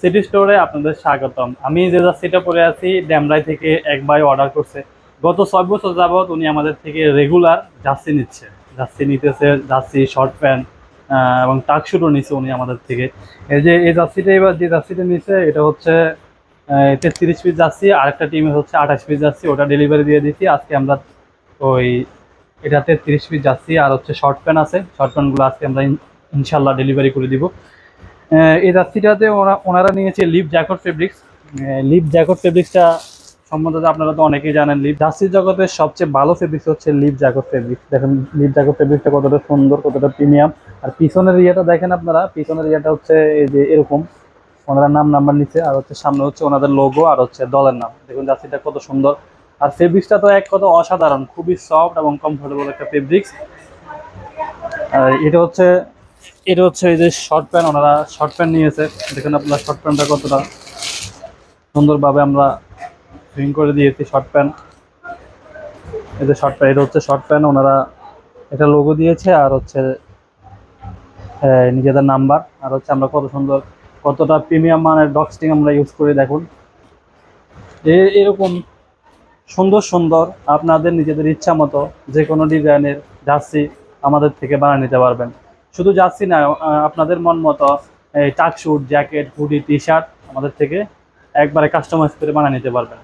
City স্টোরে আপনাদের স্বাগতম। আমি যে যা জার্সিটা পরে আছি ড্যামরাই থেকে এক ভাই অর্ডার করছে। গত ছয় বছর যাবৎ উনি আমাদের থেকে রেগুলার জার্সি নিচ্ছে। জার্সি নিতেছে, জার্সি শর্ট প্যান্ট এবং টাকশুটও নিচ্ছে উনি আমাদের থেকে। এই যে, এই জার্সিটা এবার যে জার্সিটা নিচ্ছে এটা হচ্ছে তেত্রিশ পিস জার্সি, আরেকটা টিমে হচ্ছে আঠাশ পিস জার্সি। ওটা ডেলিভারি দিয়ে দিচ্ছি আজকে আমরা ওই এটাতে তিরিশ পিস যাচ্ছি আর হচ্ছে শর্ট প্যান্ট আছে। শর্ট প্যান্টগুলো আজকে আমরা ইনশাল্লাহ ডেলিভারি করে দিব। এই যাত্রীটাতে ওরা ওনারা নিয়েছে lip jacquard fabrics. Lip jacquard ফেব্রিক্সটা সম্বন্ধে আপনারা তো অনেকেই জানেন, লিপ জার্সির জগতের সবচেয়ে ভালো ফেব্রিক্স হচ্ছে লিপ জ্যাকট ফেব্রিক্স। দেখেন, লিপ জ্যাকট ফেব্রিক্সটা কতটা সুন্দর, কতটা প্রিমিয়াম। আর পিছনের ইয়েটা দেখেন আপনারা, পিছনের ইয়েটা হচ্ছে এই যে এরকম। ওনারা নাম নাম্বার নিচ্ছে আর হচ্ছে সামনে হচ্ছে ওনাদের লোগো আর হচ্ছে দলের নাম। দেখুন জার্সিটা কত সুন্দর। আর ফেব্রিক্সটা তো এক কথা অসাধারণ, খুবই সফট এবং কমফোর্টেবল একটা ফেব্রিক্স। আর এটা হচ্ছে এটা হচ্ছে এই যে শর্ট প্যান্ট ওনারা শর্ট প্যান্ট নিয়েছে। দেখুন আপনার শর্ট প্যান্টটা কতটা সুন্দরভাবে আমরা সুইং করে দিয়েছি শর্ট প্যান্ট এই যে শর্ট প্যান্ট এটা হচ্ছে শর্ট প্যান্ট ওনারা এটা লোগো দিয়েছে আর হচ্ছে নিজেদের নাম্বার আর হচ্ছে আমরা কত সুন্দর, কতটা প্রিমিয়াম মানের ডক্সটিং আমরা ইউজ করে, দেখুন। এরকম সুন্দর সুন্দর আপনাদের নিজেদের ইচ্ছা মতো যে কোনো ডিজাইনের জার্সি আমাদের থেকে বানিয়ে নিতে পারবেন। শুধু যাচ্ছি না আপনাদের মন মতো, এই track suit jacket, hoodie T shirt আমাদের থেকে একবারে কাস্টমাইজ করে বানিয়ে নিতে পারবেন।